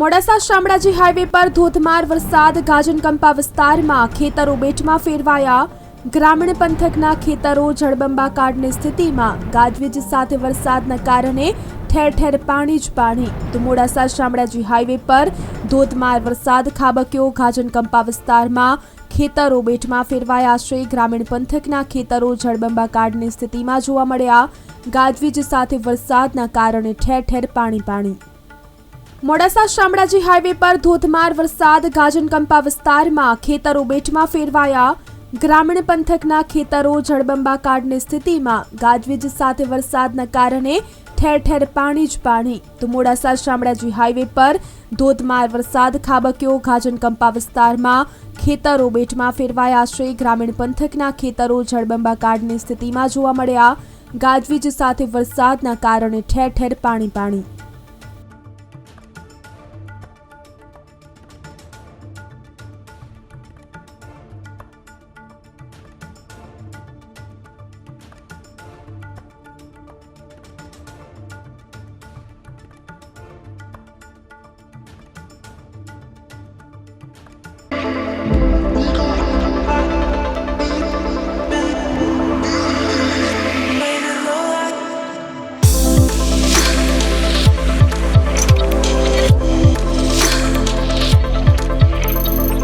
Modasa Shamlaji highway પર ધોધમાર વરસાદ ગાજનકંપા વિસ્તારમાં ખેતરો બેટમાં ફેરવાયા. ગ્રામીણ પંથકના ખેતરો જળબંબાકારની સ્થિતિમાં ગાજવીજ સાથે વરસાદના કારણે ઠેર ઠેર પાણી જ પાણી. તો મોડાસા શામળાજી હાઈવે પર ધોધમાર વરસાદ ખાબક્યો ગાજનકંપા વિસ્તારમાં ખેતરો બેટમાં ફેરવાયા. છે ગ્રામીણ પંથકના ખેતરો જળબંબાકારની સ્થિતિમાં જોવા મળ્યા. ગાજવીજ સાથે વરસાદના કારણે ઠેર ઠેર પાણી પાણી. મોડાસા શામળાજી હાઈવે પર ધોધમાર વરસાદ ગાજનકંપા વિસ્તારમાં ખેતરો બેટમાં ફેરવાયા. ગ્રામીણ પંથકના ખેતરો જળબંબાકારની સ્થિતિમાં ગાજવીજ સાથે વરસાદના કારણે ઠેર ઠેર પાણી જ પાણી. તો મોડાસા શામળાજી હાઈવે પર ધોધમાર વરસાદ ખાબક્યો ગાજનકંપા વિસ્તારમાં ખેતરો બેટમાં ફેરવાયા. છે ગ્રામીણ પંથકના ખેતરો જળબંબાકારની સ્થિતિમાં જોવા મળ્યા. ગાજવીજ સાથે વરસાદના કારણે ઠેર ઠેર પાણી પાણી.